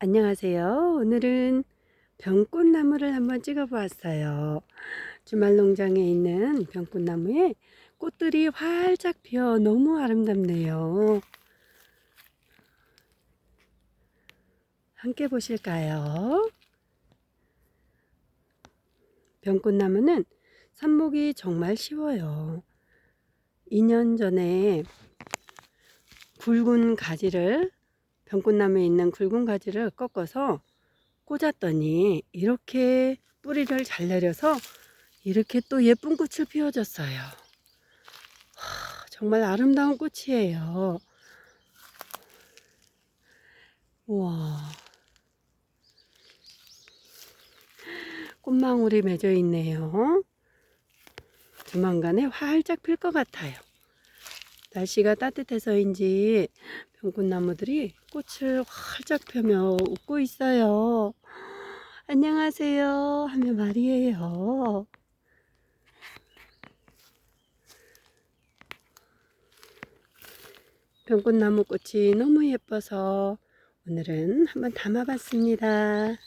안녕하세요. 오늘은 병꽃나무를 한번 찍어 보았어요. 주말 농장에 있는 병꽃나무에 꽃들이 활짝 피어 너무 아름답네요. 함께 보실까요? 병꽃나무는 삽목이 정말 쉬워요. 2년 전에 굵은 가지를 병꽃나무에 있는 굵은 가지를 꺾어서 꽂았더니 이렇게 뿌리를 잘 내려서 이렇게 또 예쁜 꽃을 피워줬어요. 하, 정말 아름다운 꽃이에요. 우와. 꽃망울이 맺어 있네요. 조만간에 활짝 필 것 같아요. 날씨가 따뜻해서인지 병꽃나무들이 꽃을 활짝 펴며 웃고 있어요. 안녕하세요 하며 말이에요. 병꽃나무 꽃이 너무 예뻐서 오늘은 한번 담아봤습니다.